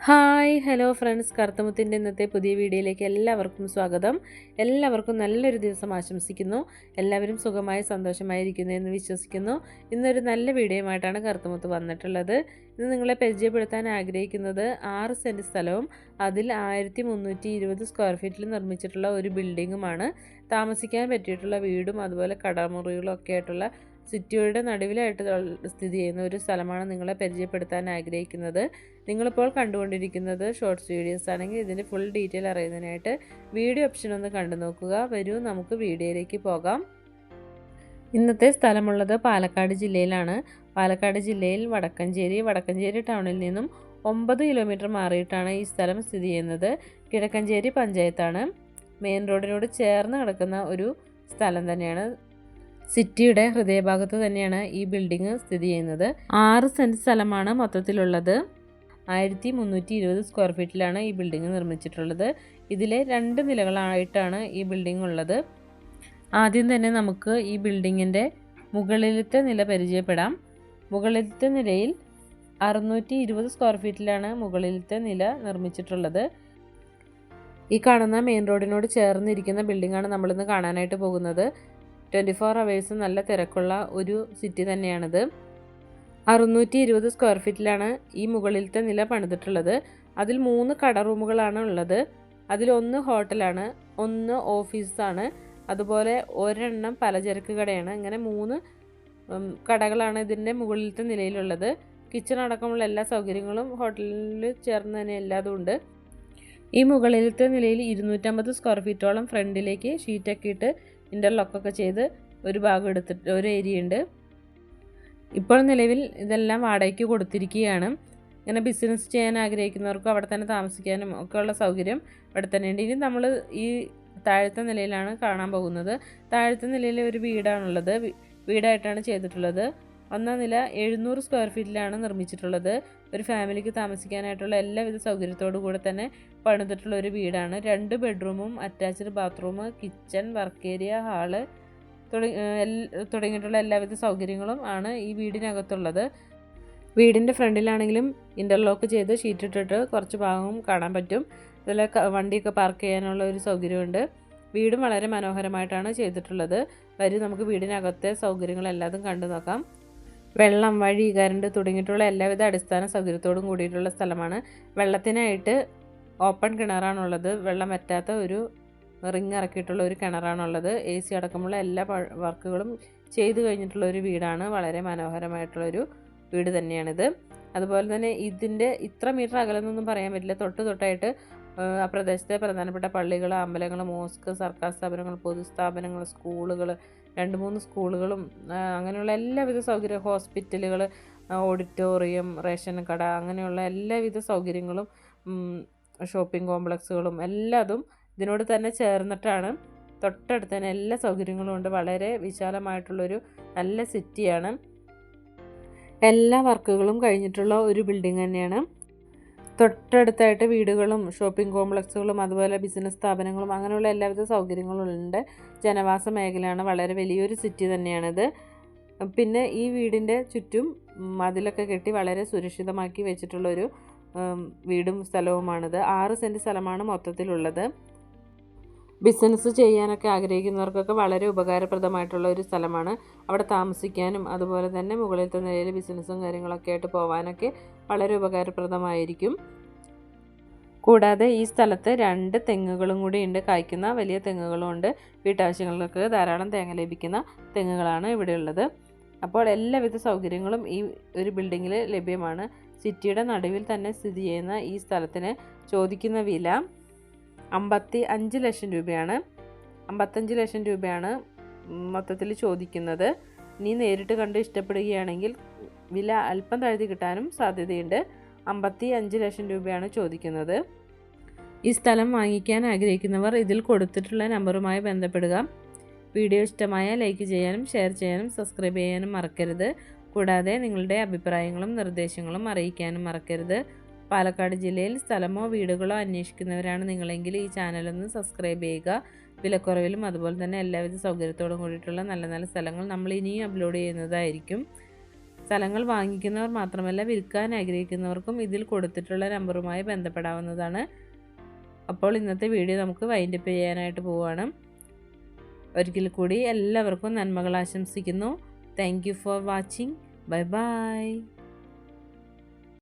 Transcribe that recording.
Hi hello friends. കറുത്തമുത്തിന്റെ ഇന്നത്തെ പുതിയ വീഡിയോയിലേക്ക് എല്ലാവർക്കും സ്വാഗതം. എല്ലാവർക്കും നല്ലൊരു ദിവസം ആശംസിക്കുന്നു. എല്ലാവരും സുഖമായി സന്തോഷമായിരിക്കുന്നു എന്ന് വിശ്വസിക്കുന്നു. ഇന്നൊരു നല്ല വീഡിയോയുമായിട്ടാണ് കറുത്തമുത്ത് വന്നിട്ടുള്ളത്. ഇന്ന് നിങ്ങളെ പരിചയപ്പെടുത്താൻ ആഗ്രഹിക്കുന്നത് ആറ് സെന്റ് സ്ഥലവും അതിൽ ആയിരത്തി മുന്നൂറ്റി ഇരുപത് സ്ക്വയർ ഫീറ്റിൽ നിർമ്മിച്ചിട്ടുള്ള ഒരു ബിൽഡിങ്ങുമാണ്. താമസിക്കാൻ പറ്റിയിട്ടുള്ള വീടും അതുപോലെ കടമുറികളും ഒക്കെ ആയിട്ടുള്ള സിറ്റിയുടെ നടുവിലായിട്ട് സ്ഥിതി ചെയ്യുന്ന ഒരു സ്ഥലമാണ് നിങ്ങളെ പരിചയപ്പെടുത്താൻ ആഗ്രഹിക്കുന്നത്. നിങ്ങളിപ്പോൾ കണ്ടുകൊണ്ടിരിക്കുന്നത് ഷോർട്സ് വീഡിയോസ് ആണെങ്കിൽ ഇതിന്റെ ഫുൾ ഡീറ്റെയിൽ അറിയുന്നതിനായിട്ട് വീഡിയോ ഓപ്ഷൻ ഒന്ന് കണ്ടു നോക്കുക. വരൂ നമുക്ക് വീഡിയോയിലേക്ക് പോകാം. ഇന്നത്തെ സ്ഥലമുള്ളത് പാലക്കാട് ജില്ലയിലാണ്. പാലക്കാട് ജില്ലയിൽ വടക്കഞ്ചേരി വടക്കഞ്ചേരി ടൗണിൽ നിന്നും ഒമ്പത് കിലോമീറ്റർ മാറിയിട്ടാണ് ഈ സ്ഥലം സ്ഥിതി ചെയ്യുന്നത്. കിഴക്കഞ്ചേരി പഞ്ചായത്താണ്. മെയിൻ റോഡിനോട് ചേർന്ന് കിടക്കുന്ന ഒരു സ്ഥലം തന്നെയാണ് സിറ്റിയുടെ ഹൃദയഭാഗത്ത് തന്നെയാണ് ഈ ബിൽഡിംഗ് സ്ഥിതി ചെയ്യുന്നത്. ആറ് സെന്റ് സ്ഥലമാണ് മൊത്തത്തിലുള്ളത്. ആയിരത്തി മുന്നൂറ്റി ഇരുപത് സ്ക്വയർ ഫീറ്റിലാണ് ഈ ബിൽഡിംഗ് നിർമ്മിച്ചിട്ടുള്ളത്. ഇതിലെ രണ്ട് നിലകളായിട്ടാണ് ഈ ബിൽഡിംഗ് ഉള്ളത്. ആദ്യം തന്നെ നമുക്ക് ഈ ബിൽഡിങ്ങിന്റെ മുകളിലത്തെ നില പരിചയപ്പെടാം. മുകളിലത്തെ നിലയിൽ അറുന്നൂറ്റി ഇരുപത് സ്ക്വയർ ഫീറ്റിലാണ് മുകളിലത്തെ നില നിർമ്മിച്ചിട്ടുള്ളത്. ഈ കാണുന്ന മെയിൻ റോഡിനോട് ചേർന്നിരിക്കുന്ന ബിൽഡിംഗാണ് നമ്മളിന്ന് കാണാനായിട്ട് പോകുന്നത്. ട്വന്റി ഫോർ അവേഴ്സ് നല്ല തിരക്കുള്ള ഒരു സിറ്റി തന്നെയാണിത്. അറുന്നൂറ്റി ഇരുപത് സ്ക്വയർ ഫീറ്റിലാണ് ഈ മുകളിലത്തെ നില പണിതിട്ടുള്ളത്. അതിൽ മൂന്ന് കട റൂമുകളാണ് ഉള്ളത്. അതിലൊന്ന് ഹോട്ടലാണ് ഒന്ന് ഓഫീസാണ്. അതുപോലെ ഒരെണ്ണം പലചരക്ക് കടയാണ്. ഇങ്ങനെ മൂന്ന് കടകളാണ് ഇതിന്റെ മുകളിലത്തെ നിലയിലുള്ളത്. കിച്ചൺ അടക്കമുള്ള എല്ലാ സൗകര്യങ്ങളും ഹോട്ടലിൽ ചേർന്ന് തന്നെ എല്ലാതും ഉണ്ട്. ഈ മുകളിലത്തെ നിലയിൽ ഇരുന്നൂറ്റമ്പത് സ്ക്വയർ ഫീറ്റോളം ഫ്രണ്ടിലേക്ക് ഷീറ്റൊക്കെ ഇട്ട് ഇന്റർലോക്കൊക്കെ ചെയ്ത് ഒരു ഭാഗം എടുത്തിട്ട് ഒരു ഏരിയ ഉണ്ട്. ഇപ്പോൾ നിലവിൽ ഇതെല്ലാം വാടകയ്ക്ക് കൊടുത്തിരിക്കുകയാണ്. ഇങ്ങനെ ബിസിനസ് ചെയ്യാൻ ആഗ്രഹിക്കുന്നവർക്കും അവിടെ തന്നെ താമസിക്കാനും ഒക്കെയുള്ള സൗകര്യം ഇവിടെ തന്നെ ഉണ്ട്. ഇനി നമ്മൾ ഈ താഴത്തെ നിലയിലാണ് കാണാൻ പോകുന്നത്. താഴത്തെ നിലയിൽ ഒരു വീടാണുള്ളത്. വീടായിട്ടാണ് ചെയ്തിട്ടുള്ളത്. ഒന്നാം നില എഴുന്നൂറ് സ്ക്വയർ ഫീറ്റിലാണ് നിർമ്മിച്ചിട്ടുള്ളത്. ഒരു ഫാമിലിക്ക് താമസിക്കാനായിട്ടുള്ള എല്ലാവിധ സൗകര്യത്തോടു കൂടെ തന്നെ പണിതിട്ടുള്ള ഒരു വീടാണ്. രണ്ട് ബെഡ്റൂമും attached bathroom kitchen work area hall തുടങ്ങിയിട്ടുള്ള എല്ലാവിധ സൗകര്യങ്ങളും ആണ് ഈ വീടിനകത്തുള്ളത്. വീടിന്റെ ഫ്രണ്ടിലാണെങ്കിലും ഇന്റർലോക്ക് ചെയ്ത് ഷീറ്റ് ഇട്ടിട്ട് കുറച്ച് ഭാഗവും കാണാൻ പറ്റും. ഇതിൽ വണ്ടിയൊക്കെ പാർക്ക് ചെയ്യാനുള്ള ഒരു സൗകര്യമുണ്ട് വീടും വളരെ മനോഹരമായിട്ടാണ് ചെയ്തിട്ടുള്ളത്. വരും നമുക്ക് വീടിനകത്തെ സൗകര്യങ്ങളെല്ലാതും കണ്ടു നോക്കാം. വെള്ളം വഴി കരണ്ട് തുടങ്ങിയിട്ടുള്ള എല്ലാവിധ അടിസ്ഥാന സൗകര്യത്തോടും കൂടിയിട്ടുള്ള സ്ഥലമാണ്. വെള്ളത്തിനായിട്ട് ഓപ്പൺ കിണറാണുള്ളത്. വെള്ളം വറ്റാത്ത ഒരു റിങ് ഇറക്കിയിട്ടുള്ള ഒരു കിണറാണുള്ളത്. എ സി അടക്കമുള്ള എല്ലാ വർക്കുകളും ചെയ്തു കഴിഞ്ഞിട്ടുള്ള ഒരു വീടാണ്. വളരെ മനോഹരമായിട്ടുള്ളൊരു വീട് തന്നെയാണിത്. അതുപോലെ തന്നെ ഇതിന്റെ ഇത്ര മീറ്റർ അകലെന്നൊന്നും പറയാൻ പറ്റില്ല. തൊട്ട് തൊട്ടായിട്ട് ആ പ്രദേശത്തെ പ്രധാനപ്പെട്ട പള്ളികൾ അമ്പലങ്ങൾ മോസ്ക് സർക്കാർ സ്ഥാപനങ്ങൾ പൊതുസ്ഥാപനങ്ങൾ സ്കൂളുകൾ രണ്ട് മൂന്ന് സ്കൂളുകളും അങ്ങനെയുള്ള എല്ലാവിധ സൗകര്യ ഹോസ്പിറ്റലുകൾ ഓഡിറ്റോറിയം റേഷൻ കട അങ്ങനെയുള്ള എല്ലാവിധ സൗകര്യങ്ങളും ഷോപ്പിംഗ് കോംപ്ലക്സുകളും എല്ലാതും ഇതിനോട് തന്നെ ചേർന്നിട്ടാണ്. തൊട്ടടുത്ത് തന്നെ എല്ലാ സൗകര്യങ്ങളും ഉണ്ട്. വളരെ വിശാലമായിട്ടുള്ളൊരു നല്ല സിറ്റിയാണ്. എല്ലാ വർക്കുകളും കഴിഞ്ഞിട്ടുള്ള ഒരു ബിൽഡിംഗ് തന്നെയാണ്. തൊട്ടടുത്തായിട്ട് വീടുകളും ഷോപ്പിംഗ് കോംപ്ലക്സുകളും അതുപോലെ ബിസിനസ് സ്ഥാപനങ്ങളും അങ്ങനെയുള്ള എല്ലാവിധ സൗകര്യങ്ങളും ഉണ്ട്. ജനവാസ മേഖലയാണ് വളരെ വലിയൊരു സിറ്റി തന്നെയാണിത്. പിന്നെ ഈ വീടിന്റെ ചുറ്റും മതിലൊക്കെ കെട്ടി വളരെ സുരക്ഷിതമാക്കി വെച്ചിട്ടുള്ളൊരു വീടും സ്ഥലവുമാണിത്. ആറ് സെന്റ് സ്ഥലമാണ് മൊത്തത്തിലുള്ളത്. ബിസിനസ് ചെയ്യാനൊക്കെ ആഗ്രഹിക്കുന്നവർക്കൊക്കെ വളരെ ഉപകാരപ്രദമായിട്ടുള്ള ഒരു സ്ഥലമാണ്. അവിടെ താമസിക്കാനും അതുപോലെ തന്നെ മുകളിലത്തെ നിലയിൽ ബിസിനസ്സും കാര്യങ്ങളൊക്കെ ആയിട്ട് പോകാനൊക്കെ വളരെ ഉപകാരപ്രദമായിരിക്കും. കൂടാതെ ഈ സ്ഥലത്ത് രണ്ട് തെങ്ങുകളും കൂടി ഉണ്ട്. കായ്ക്കുന്ന വലിയ തെങ്ങുകളും ഉണ്ട്. വീട്ടാവശ്യങ്ങൾക്ക് ധാരാളം തേങ്ങ ലഭിക്കുന്ന തെങ്ങുകളാണ് ഇവിടെയുള്ളത്. അപ്പോൾ എല്ലാവിധ സൗകര്യങ്ങളും ഈ ഒരു ബിൽഡിങ്ങിൽ ലഭ്യമാണ്. സിറ്റിയുടെ നടുവിൽ തന്നെ സ്ഥിതി ചെയ്യുന്ന ഈ സ്ഥലത്തിന് ചോദിക്കുന്ന വില അമ്പത്തി അഞ്ച് ലക്ഷം രൂപയാണ്. അമ്പത്തഞ്ച് ലക്ഷം രൂപയാണ് മൊത്തത്തിൽ ചോദിക്കുന്നത്. നീ നേരിട്ട് കണ്ട് ഇഷ്ടപ്പെടുകയാണെങ്കിൽ വില അല്പം താഴ്ത്തി കിട്ടാനും സാധ്യതയുണ്ട്. അമ്പത്തി അഞ്ച് ലക്ഷം രൂപയാണ് ചോദിക്കുന്നത്. ഈ സ്ഥലം വാങ്ങിക്കാൻ ആഗ്രഹിക്കുന്നവർ ഇതിൽ കൊടുത്തിട്ടുള്ള നമ്പറുമായി ബന്ധപ്പെടുക. വീഡിയോ ഇഷ്ടമായ ലൈക്ക് ചെയ്യാനും ഷെയർ ചെയ്യാനും സബ്സ്ക്രൈബ് ചെയ്യാനും മറക്കരുത്. കൂടാതെ നിങ്ങളുടെ അഭിപ്രായങ്ങളും നിർദ്ദേശങ്ങളും അറിയിക്കാനും മറക്കരുത്. പാലക്കാട് ജില്ലയിൽ സ്ഥലമോ വീടുകളോ അന്വേഷിക്കുന്നവരാണ് നിങ്ങളെങ്കിൽ ഈ ചാനലൊന്ന് സബ്സ്ക്രൈബ് ചെയ്യുക. വിലക്കുറവിലും അതുപോലെ തന്നെ എല്ലാവിധ സൗകര്യത്തോടും കൂടിയിട്ടുള്ള നല്ല നല്ല സ്ഥലങ്ങൾ നമ്മൾ ഇനിയും അപ്ലോഡ് ചെയ്യുന്നതായിരിക്കും. സ്ഥലങ്ങൾ വാങ്ങിക്കുന്നവർ മാത്രമല്ല വിൽക്കാൻ ആഗ്രഹിക്കുന്നവർക്കും ഇതിൽ കൊടുത്തിട്ടുള്ള നമ്പറുമായി ബന്ധപ്പെടാവുന്നതാണ്. അപ്പോൾ ഇന്നത്തെ വീഡിയോ നമുക്ക് വൈൻഡപ്പ് ചെയ്യാനായിട്ട് പോവുകയാണ്. ഒരിക്കൽ കൂടി എല്ലാവർക്കും നന്മകൾ ആശംസിക്കുന്നു. Thank for watching bye bye